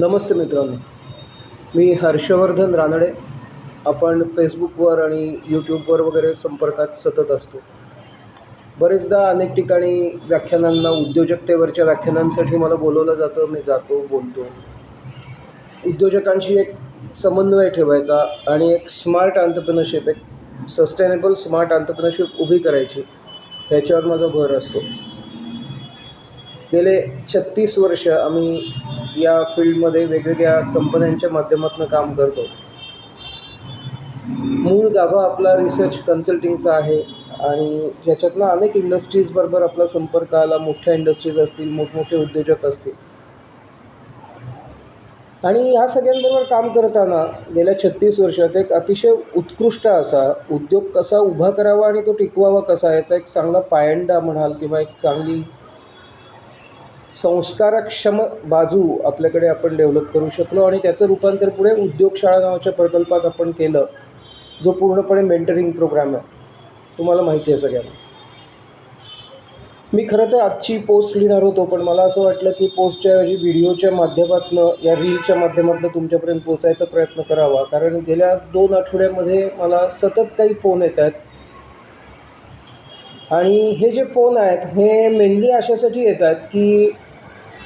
नमस्ते मित्रांनो. मी हर्षवर्धन रानडे. आपण फेसबुकवर आणि यूट्यूबवर वगैरे संपर्कात सतत असतो. बरेचदा अनेक ठिकाणी व्याख्यानांना उद्योजकतेवरच्या व्याख्यानांसाठी मला बोलवलं जातं मी जातो बोलतो. उद्योजकांशी एक समन्वय ठेवायचा आणि एक स्मार्ट आंतरप्रनरशिप एक सस्टेनेबल स्मार्ट आंतरप्रनरशिप उभी करायची ह्याच्यावर माझा भर असतो. गेले छत्तीस वर्ष आम्ही या फील्डमध्ये वेगवेगळ्या कंपन्यांच्या माध्यमातून काम करतो. मूळ गाभा आपला रिसर्च कन्सल्टिंगचा आहे आणि ज्याच्यातनं अनेक इंडस्ट्रीजबरोबर आपला संपर्क आला मोठ्या इंडस्ट्रीज असतील मोठमोठे उद्योजक असतील. आणि ह्या सगळ्यांबरोबर काम करताना गेल्या छत्तीस वर्षात एक अतिशय उत्कृष्ट असा उद्योग कसा उभा करावा आणि तो टिकवावा कसा याचा एक चांगला पायंडा म्हणाल किंवा एक चांगली संस्कारक्षम बाजू आपल्याकडे आपण डेव्हलप करू शकलो आणि त्याचं रूपांतर पुढे उद्योगशाळा नावाच्या प्रकल्पात आपण केलं जो पूर्णपणे मेंटरिंग प्रोग्राम आहे. तुम्हाला माहिती आहे सगळ्यांना. मी खरं तर आजची पोस्ट लिहिणार होतो पण मला असं वाटलं की पोस्टच्या ऐवजी व्हिडिओच्या माध्यमातून या रीलच्या माध्यमातून तुमच्यापर्यंत पोचायचा प्रयत्न करावा. कारण गेल्या दोन आठवड्यामध्ये मला सतत काही फोन येत आहेत. आणि हे जे फोन आहेत हे मेनली अशासाठी येत आहेत की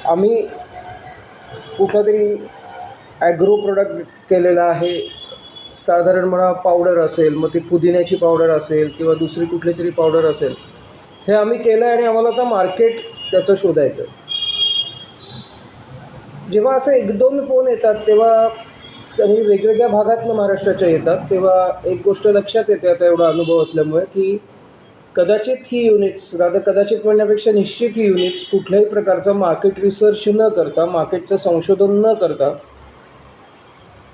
आम्ही कुठंतरी ॲग्रो प्रोडक्ट केलेला आहे. साधारण म्हणा पावडर असेल मग ती पुदिन्याची पावडर असेल किंवा दुसरी कुठली तरी पावडर असेल हे आम्ही केलं आहे आणि आम्हाला आता मार्केट त्याचं शोधायचं जेव्हा असं एक दोन फोन येतात तेव्हा आणि वेगवेगळ्या भागातनं महाराष्ट्राच्या येतात तेव्हा एक गोष्ट लक्षात येते आता एवढा अनुभव असल्यामुळे की कदाचित ही युनिट्स राधा कदाचित म्हणण्यापेक्षा निश्चित ही युनिट्स कुठल्याही प्रकारचा मार्केट रिसर्च न करता मार्केटचं संशोधन न करता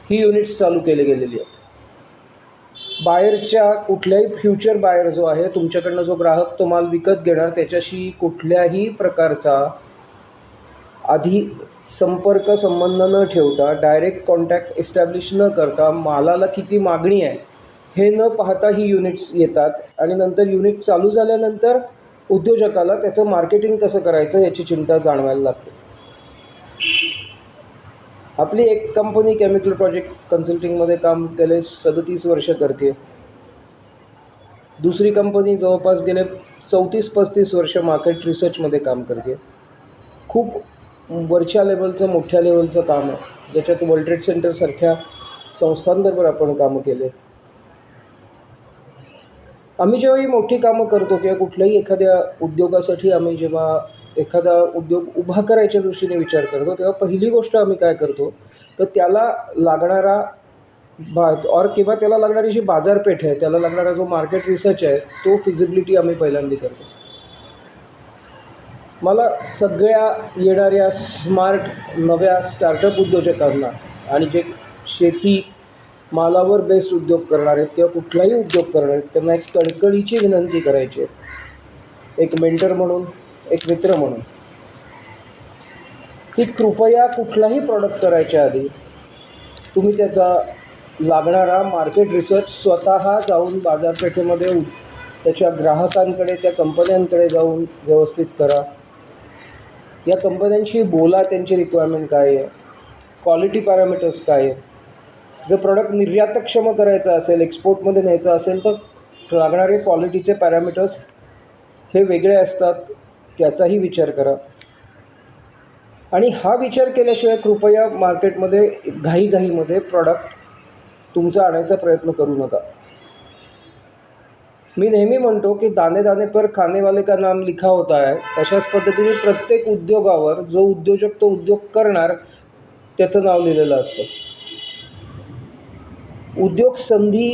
ही युनिट्स चालू केली गेलेली आहेत. बायरच्या कुठल्याही फ्युचर बायर जो आहे तुमच्याकडनं जो ग्राहक तो माल विकत घेणार त्याच्याशी कुठल्याही प्रकारचा आधी संपर्क संबंध न ठेवता डायरेक्ट कॉन्टॅक्ट एस्टॅब्लिश न करता मालाला किती मागणी आहे हे न पाहता ही युनिट्स येतात. आणि नंतर युनिट चालू झाल्यानंतर उद्योजकाला त्याचं मार्केटिंग कसं करायचं याची चिंता जाणवायला लागते. आपली एक कंपनी केमिकल प्रोजेक्ट कन्सल्टिंगमध्ये काम केले सदतीस वर्ष करते. दुसरी कंपनी जवळपास गेले चौतीस पस्तीस वर्ष मार्केट रिसर्चमध्ये काम करते. खूप वरच्या लेवलचं मोठ्या लेवलचं काम आहे. ज्याच्यात वर्ल्ड ट्रेड सेंटरसारख्या संस्थांबरोबर आपण कामं केले आहेत आम्ही जेव्हा ही मोठी कामं करतो किंवा कुठल्याही एखाद्या उद्योगासाठी आम्ही जेव्हा एखादा उद्योग उभा करायच्या दृष्टीने विचार करतो तेव्हा पहिली गोष्ट आम्ही काय करतो तर त्याला लागणारा बा और किंवा त्याला लागणारी जी बाजारपेठ आहे त्याला लागणारा जो मार्केट रिसर्च आहे तो फिजिबिलिटी आम्ही पहिल्यांदा करतो. मला सगळ्या येणाऱ्या स्मार्ट नव्या स्टार्टअप उद्योजकांना आणि जे शेती मालावर बेस्ड उद्योग करणार आहेत किंवा कुठलाही उद्योग करणार आहेत त्यांना एक कळकळीची विनंती करायची आहे. एक मेंटर म्हणून एक मित्र म्हणून. की कृपया कुठलाही प्रॉडक्ट करायच्या आधी तुम्ही त्याचा लागणारा मार्केट रिसर्च स्वतः जाऊन बाजारपेठेमध्ये त्याच्या ग्राहकांकडे त्या कंपन्यांकडे जाऊन व्यवस्थित करा. या कंपन्यांशी बोला त्यांची रिक्वायरमेंट काय आहे? क्वालिटी पॅरामीटर्स काय आहे जर प्रॉडक्ट निर्यातक्षम करायचं असेल एक्सपोर्टमध्ये न्यायचं असेल तर लागणारे क्वालिटीचे पॅरामीटर्स हे वेगळे असतात त्याचाही विचार करा. आणि हा विचार केल्याशिवाय कृपया मार्केटमध्ये घाईघाईमध्ये प्रॉडक्ट तुमचा आणायचा प्रयत्न करू नका. मी नेहमी म्हणतो की दाने दाने पर खानेवाले का नाम लिखा होता है तशाच पद्धतीने प्रत्येक उद्योगावर जो उद्योजक तो उद्योग करणार त्याचं नाव लिहिलेलं असतं. उद्योग संधी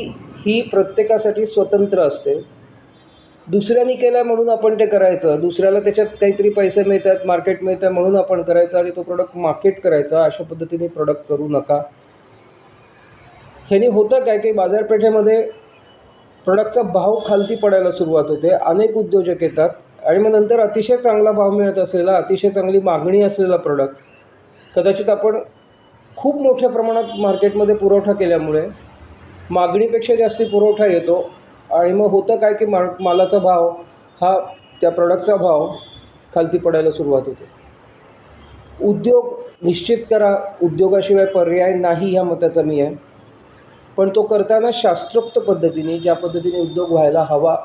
ही प्रत्येकासाठी स्वतंत्र असते. दुसऱ्याने केलं म्हणून आपण ते करायचं दुसऱ्याला त्याच्यात काहीतरी पैसे मिळतात मार्केट मिळतं म्हणून आपण करायचं आणि तो प्रोडक्ट मार्केट करायचा अशा पद्धतीने प्रोडक्ट करू नका. ह्याने होतं काय की बाजारपेठेमध्ये प्रोडक्टचा भाव खालती पडायला सुरुवात होते. अनेक उद्योजक येतात आणि मग नंतर अतिशय चांगला भाव मिळत असलेला अतिशय चांगली मागणी असलेला प्रोडक्ट कदाचित आपण खूप मोठ्या प्रमाणात मार्केटमध्ये पुरवठा केल्यामुळे मागणीपेक्षा जास्ती पुरवठा येतो आणि मग होतं काय की मा मालाचा भाव हा त्या प्रॉडक्टचा भाव खालती पडायला सुरुवात होते. उद्योग निश्चित करा उद्योगाशिवाय पर्याय नाही ह्या मताचा मी आहे. पण तो करताना शास्त्रोक्त पद्धतीने ज्या पद्धतीने उद्योग व्हायला हवा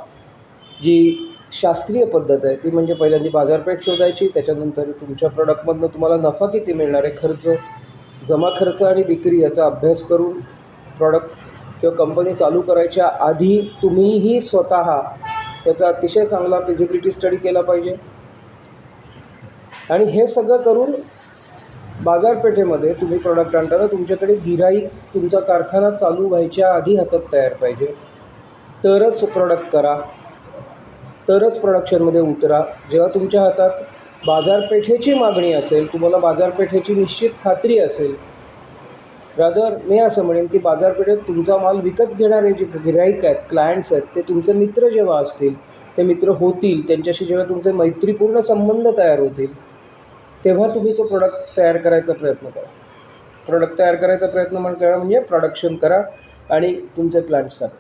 जी शास्त्रीय पद्धत आहे ती म्हणजे पहिल्यांदा बाजारपेठ शोधायची त्याच्यानंतर तुमच्या प्रॉडक्टमधनं तुम्हाला नफा किती मिळणार आहे खर्च जमा खर्च आणि विक्री याचा अभ्यास करून प्रॉडक्ट किंवा कंपनी चालू करायच्या आधी तुम्हीही स्वतः त्याचा अतिशय चांगला फिजिबिलिटी स्टडी केला पाहिजे. आणि हे सगळं करून बाजारपेठेमध्ये तुम्ही प्रॉडक्ट आणताना तुमच्याकडे गिराईक तुमचा कारखाना चालू व्हायच्या आधी हातात तयार पाहिजे. तरच प्रॉडक्ट करा. तरच प्रोडक्शनमध्ये उतरा. जेव्हा तुमच्या हातात बाजारपेठेची मागणी असेल तुम्हाला बाजारपेठेची निश्चित खात्री असेल. रादर मी असं म्हणेन की बाजारपेठेत तुमचा माल विकत घेणारे जे गिराईक आहेत क्लायंट्स आहेत ते तुमचे मित्र जेव्हा असतील ते मित्र होतील त्यांच्याशी जेव्हा तुमचे मैत्रीपूर्ण संबंध तयार होतील तेव्हा तुम्ही तो प्रोडक्ट तयार करायचा प्रयत्न करा. प्रोडक्ट तयार करायचा प्रयत्न म्हण करा म्हणजे प्रोडक्शन करा आणि तुमचे प्लॅन्स टाका.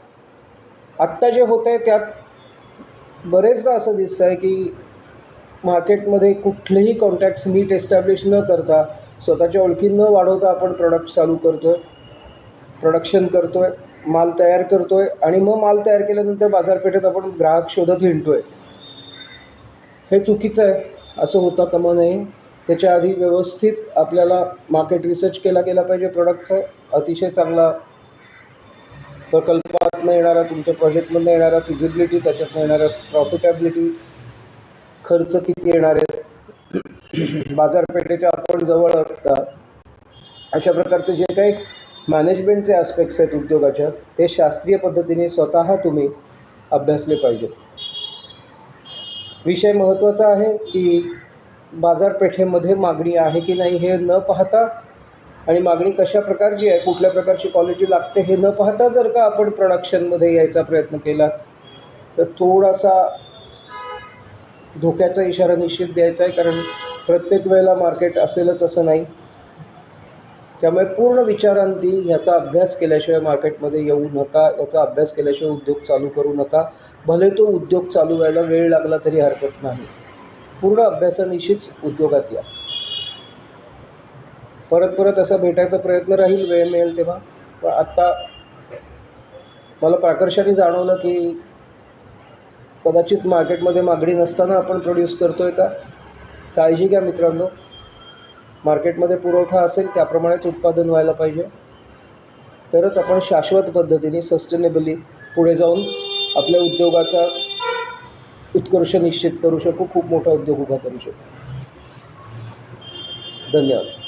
आत्ता जे होतं आहे त्यात बरेचदा असं दिसतं आहे की मार्केटमध्ये कुठलेही कॉन्टॅक्ट्स नीट एस्टॅब्लिश न करता स्वतःच्या ओळखी न वाढवता आपण प्रोडक्ट चालू करतो आहे प्रोडक्शन करतो आहे माल तयार करतो आहे आणि मग माल तयार केल्यानंतर बाजारपेठेत आपण ग्राहक शोधत हिंडतो आहे हे चुकीचं आहे. असं होता कामा नये. त्याच्या आधी व्यवस्थित आपल्याला मार्केट रिसर्च केला गेला पाहिजे प्रोडक्टचा अतिशय चांगला प्रकल्पातनं येणारा तुमच्या प्रोजेक्टमधनं येणारा फिजिबिलिटी त्याच्यातनं येणारा प्रॉफिटॅबिलिटी खर्च किती येणार आहेत? बाजारपेठेच्या आपण जवळ आहोत. का अशा प्रकारचे जे काही मॅनेजमेंटचे ॲस्पेक्ट्स आहेत उद्योगाच्या ते शास्त्रीय पद्धतीने स्वतः तुम्ही अभ्यासले पाहिजेत. विषय महत्त्वाचा आहे की बाजारपेठेमध्ये मागणी आहे की नाही हे न पाहता आणि मागणी कशा प्रकारची आहे कुठल्या प्रकारची क्वालिटी लागते हे न पाहता जर का आपण प्रोडक्शनमध्ये यायचा प्रयत्न केलात तर थोडासा धोक्याचा इशारा निश्चित द्यायचा आहे कारण प्रत्येक वेळेला मार्केट असेलच असं नाही. त्यामुळे पूर्ण विचारांती ह्याचा अभ्यास केल्याशिवाय मार्केटमध्ये येऊ नका याचा अभ्यास केल्याशिवाय उद्योग चालू करू नका. भले तो उद्योग चालू व्हायला वेळ लागला तरी हरकत नाही. पूर्ण अभ्यासानिशीच उद्योगात या. परत परत असा भेटायचा प्रयत्न राहील वेळ मिळेल तेव्हा. पण आत्ता मला प्राकर्षाने जाणवलं की कदाचित मार्केटमध्ये मागणी नसताना आपण प्रोड्यूस करतो आहे का? काळजी घ्या मित्रांनो. मार्केटमध्ये पुरवठा असेल त्याप्रमाणेच उत्पादन व्हायला पाहिजे. तरच आपण शाश्वत पद्धतीने सस्टेनेबली पुढे जाऊन आपल्या उद्योगाचा उत्कर्ष निश्चित करू शकू. खूप मोठा उद्योग उभा करू शकू. धन्यवाद.